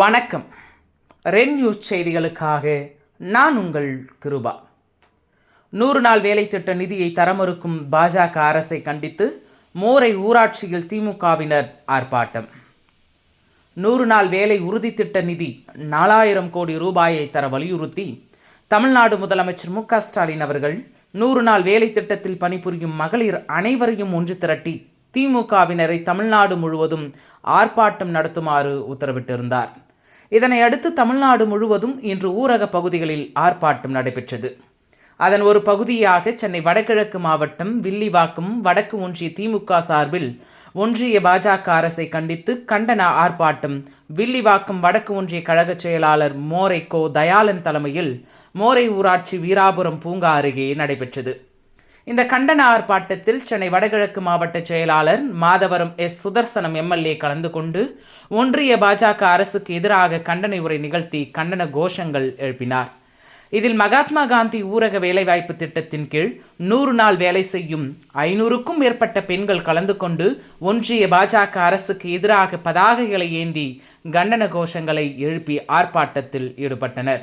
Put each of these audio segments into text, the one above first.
வணக்கம். ரென் நியூஸ் செய்திகளுக்காக நான் உங்கள் கிருபா. நூறு நாள் வேலை திட்ட நிதியை தரமறுக்கும் பாஜக அரசை கண்டித்து மோரை ஊராட்சியில் திமுகவினர் ஆர்ப்பாட்டம். நூறு நாள் வேலை உறுதி திட்ட நிதி நாலாயிரம் கோடி ரூபாயை தர வலியுறுத்தி தமிழ்நாடு முதலமைச்சர் மு ஸ்டாலின் அவர்கள் நூறு நாள் வேலை திட்டத்தில் பணிபுரியும் மகளிர் அனைவரையும் ஒன்று திரட்டி திமுகவினரை தமிழ்நாடு முழுவதும் ஆர்ப்பாட்டம் நடத்துமாறு உத்தரவிட்டிருந்தார். இதனை அடுத்து தமிழ்நாடு முழுவதும் இன்று ஊரக பகுதிகளில் ஆர்ப்பாட்டம் நடைபெற்றது. அதன் ஒரு பகுதியாக சென்னை வடகிழக்கு மாவட்டம் வில்லிவாக்கம் வடக்கு ஒன்றிய திமுக சார்பில் ஒன்றிய பாஜக அரசை கண்டித்து கண்டன ஆர்ப்பாட்டம். வில்லிவாக்கம் வடக்கு ஒன்றிய கழக செயலாளர் மோரை கோ. தயாளன் தலைமையில் மோரை ஊராட்சி வீராபுரம் பூங்கா அருகே நடைபெற்றது. இந்த கண்டன ஆர்ப்பாட்டத்தில் சென்னை வடகிழக்கு மாவட்ட செயலாளர் மாதவரம் எஸ். சுதர்சனம் எம்எல்ஏ கலந்து கொண்டு ஒன்றிய பாஜக அரசுக்கு எதிராக கண்டன உரை நிகழ்த்தி கண்டன கோஷங்கள் எழுப்பினார். இதில் மகாத்மா காந்தி ஊரக வேலைவாய்ப்பு திட்டத்தின் கீழ் நூறு நாள் வேலை செய்யும் ஐநூறுக்கும் மேற்பட்ட பெண்கள் கலந்து கொண்டு ஒன்றிய பாஜக அரசுக்கு எதிராக பதாகைகளை ஏந்தி கண்டன கோஷங்களை எழுப்பி ஆர்ப்பாட்டத்தில் ஈடுபட்டனர்.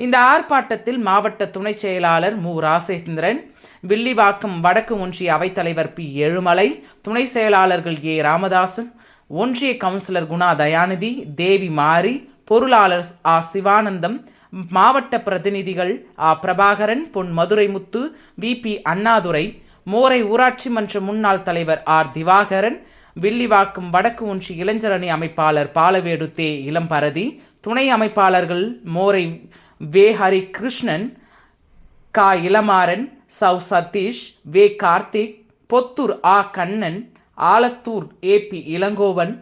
இந்த ஆர்ப்பாட்டத்தில் மாவட்ட துணை செயலாளர் மு. ராசேந்திரன் வில்லிவாக்கம் வடக்கு ஒன்றிய அவைத்தலைவர் பி. எழுமலை துணை செயலாளர்கள் ஏ. ராமதாசன் ஒன்றிய கவுன்சிலர் குணா தயாநிதி தேவி மாரி பொருளாளர் ஆ. சிவானந்தம் மாவட்ட பிரதிநிதிகள் ஆ. பிரபாகரன் பொன் மதுரைமுத்து வி. பி. அண்ணாதுரை மோரை ஊராட்சி மன்ற முன்னாள் தலைவர் ஆர். திவாகரன் வில்லிவாக்கம் வடக்கு ஒன்றிய இளைஞரணி அமைப்பாளர் பாலவேடு தே. இளம்பரதி துணை அமைப்பாளர்கள் மோரை வே ஹரி கிருஷ்ணன் கா இளமாறன் சௌ சதீஷ் வே கார்த்திக் பொத்தூர் ஆ கண்ணன் ஆலத்தூர் ஏபி இளங்கோவன்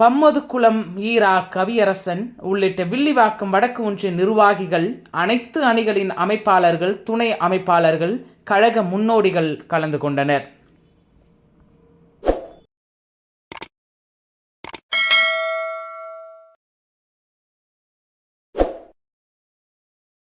பம்மதுக்குளம் ஈரா கவியரசன் உள்ளிட்ட வில்லிவாக்கம் வடக்கு ஒன்றிய நிர்வாகிகள் அனைத்து அணிகளின் அமைப்பாளர்கள் துணை அமைப்பாளர்கள் கழக முன்னோடிகள் கலந்து கொண்டனர்.